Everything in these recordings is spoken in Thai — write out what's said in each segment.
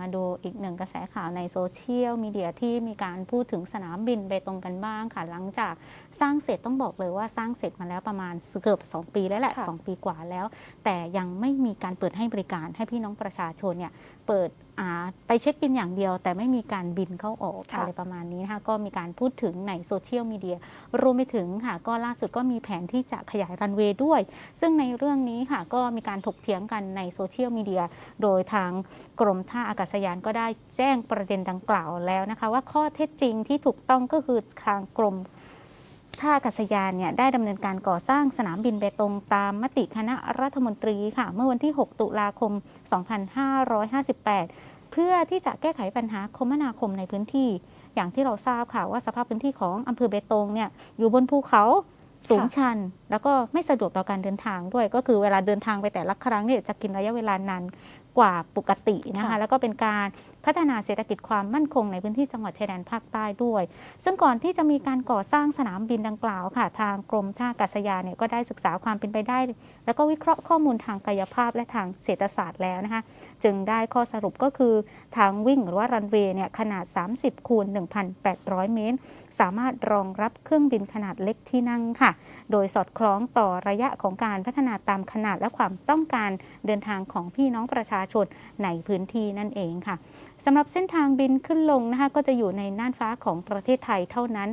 มาดูอีกหนึ่งกระแสข่าวในโซเชียลมีเดียที่มีการพูดถึงสนามบินเบตงกันบ้างค่ะ หลังจากสร้างเสร็จต้องบอกเลยว่าสร้างเสร็จมาแล้วประมาณเกือบ 2 ปีแล้วแหละค่ะ2ปีกว่าแล้ว แต่ยังไม่มีการเปิดให้บริการให้พี่น้องประชาชนเนี่ยเปิดอ่าไปเช็คอินอย่างเดียว แต่ไม่มีการบินเข้าออกค่ะอะไรประมาณนี้นะคะก็มีการพูดถึงในโซเชียลมีเดียรวมไปถึงค่ะก็ล่าสุดก็มีแผนที่จะขยายรันเวย์ด้วย ซึ่งในเรื่องนี้ค่ะก็มีการถกเถียงกันในโซเชียลมีเดียโดยทางกรมท่าอากาศยานก็ได้แจ้งประเด็นดังกล่าวแล้วนะคะ ว่าข้อเท็จจริงที่ถูกต้องก็คือทางกรม ท่าอากาศยานเนี่ยได้ดำเนินการก่อสร้างสนามบินเบตงตามมติคณะรัฐมนตรีค่ะ เมื่อวันที่ 6 ตุลาคม 2558 เพื่อที่จะแก้ไขปัญหาคมนาคมในพื้นที่ อย่างที่เราทราบค่ะว่าสภาพพื้นที่ของอำเภอเบตงเนี่ยอยู่บนภูเขาสูงชัน แล้วก็ไม่สะดวกต่อการเดินทางด้วย ก็คือเวลาเดินทางไปแต่ละครั้งเนี่ยจะกินระยะเวลานานกว่าปกตินะคะ ค่ะ แล้วก็เป็นการพัฒนาเศรษฐกิจความมั่นคงในพื้นที่จังหวัดชายแดนภาคใต้ด้วย ซึ่งก่อนที่จะมีการก่อสร้างสนามบินดังกล่าวค่ะ ทางกรมท่าอากาศยานเนี่ยก็ได้ศึกษาความเป็นไปได้ แล้วก็วิเคราะห์ข้อมูลทางกายภาพและทางเศรษฐศาสตร์แล้วนะคะ จึงได้ข้อสรุปก็คือทางวิ่งหรือว่ารันเวย์เนี่ยขนาด 30 คูณ 1,800 เมตร สามารถรองรับเครื่องบินขนาดเล็กที่นั่งค่ะ โดยสอดคล้องต่อระยะของการพัฒนาตามขนาดและความต้องการเดินทางของพี่น้องประชาชนในพื้นที่นั่นเองค่ะสำหรับเส้นทางบินขึ้นลงนะคะก็จะอยู่ในน่านฟ้าของประเทศไทยเท่านั้น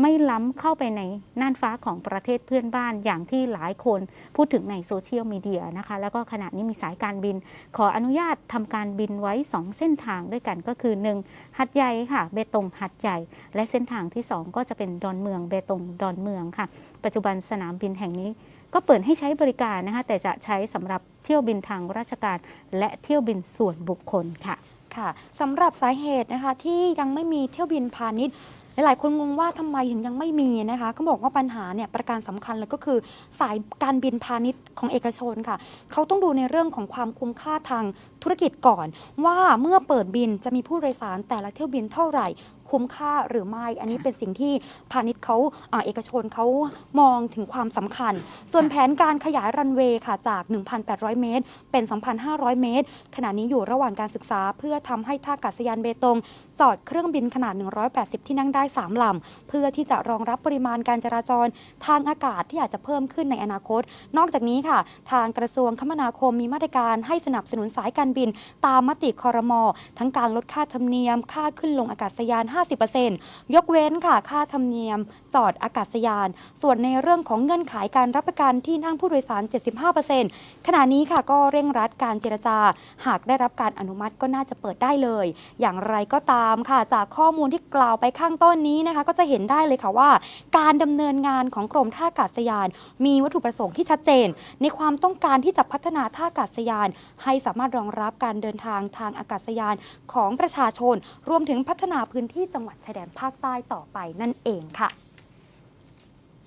ไม่ล้ำเข้าไปในน่านฟ้าของประเทศเพื่อนบ้านอย่างที่หลายคนพูดถึงในโซเชียลมีเดียนะคะแล้วก็ขณะนี้มีสายการบิน ขออนุญาตทำการบินไว้ 2 เส้นทางด้วยกันก็คือ 1 หัดใหญ่ค่ะเบตงหัดใหญ่ และเส้นทางที่ 2 ก็จะเป็นดอนเมืองเบตงดอนเมืองค่ะ ปัจจุบันสนามบินแห่งนี้ ก็เปิดให้ใช้บริการนะคะ แต่จะใช้สำหรับเที่ยวบินทางราชการ และเที่ยวบินส่วนบุคคลค่ะค่ะสำหรับสาเหตุนะคะที่ยังไม่มีเที่ยวบินพาณิชย์หลายๆคนงงว่าทำไมถึงยังไม่มีนะคะเขาบอกว่าปัญหาเนี่ยประการสำคัญเลยก็คือสายการบินพาณิชย์ของเอกชนค่ะ เขาต้องดูในเรื่องของความคุ้มค่าทางธุรกิจก่อน ว่าเมื่อเปิดบินจะมีผู้โดยสารแต่ละเที่ยวบินเท่าไหร่ คุ้มค่าหรือไม่ อันนี้เป็นสิ่งที่พาณิชย์เขาอ่าเอกชนเขามองถึงความสำคัญ ส่วนแผนการขยายรันเวย์ค่ะจาก 1,800 เมตร เป็น 2,500 เมตร ขณะนี้อยู่ระหว่างการศึกษา เพื่อทำให้ท่าอากาศยานเบตง จอดเครื่องบินขนาด 180 ที่นั่งได้ 3 ลำ เพื่อที่จะรองรับปริมาณการจราจรทางอากาศที่อาจจะเพิ่มขึ้นในอนาคต นอกจากนี้ค่ะ ทางกระทรวงคมนาคมมีมาตรการให้สนับสนุนสายการบิน ตามมติคอรมอทั้งการลดค่าธรรมเนียม ค่าขึ้นลงอากาศยาน50%ยกเว้นค่ะค่าธรรมเนียม จอดอากาศยาน ส่วนในเรื่องของเงื่อนไขการรับประกันที่นั่งผู้โดยสาร 75%ขณะนี้ค่ะก็เร่งรัดการเจรจา หากได้รับการอนุมัติก็น่าจะเปิดได้เลย อย่างไรก็ตามค่ะจากข้อมูลที่กล่าวไปข้างต้นนี้นะคะ ก็จะเห็นได้เลยค่ะว่า การดำเนินงานของกรมท่าอากาศยาน มีวัตถุประสงค์ที่ชัดเจน ในความต้องการที่จะพัฒนาท่าอากาศยาน ให้สามารถรองรับการเดินทางทางอากาศยานของประชาชน รวมถึงพัฒนาพื้นที่จังหวัดชายแดนภาคใต้ต่อไปนั่นเองค่ะ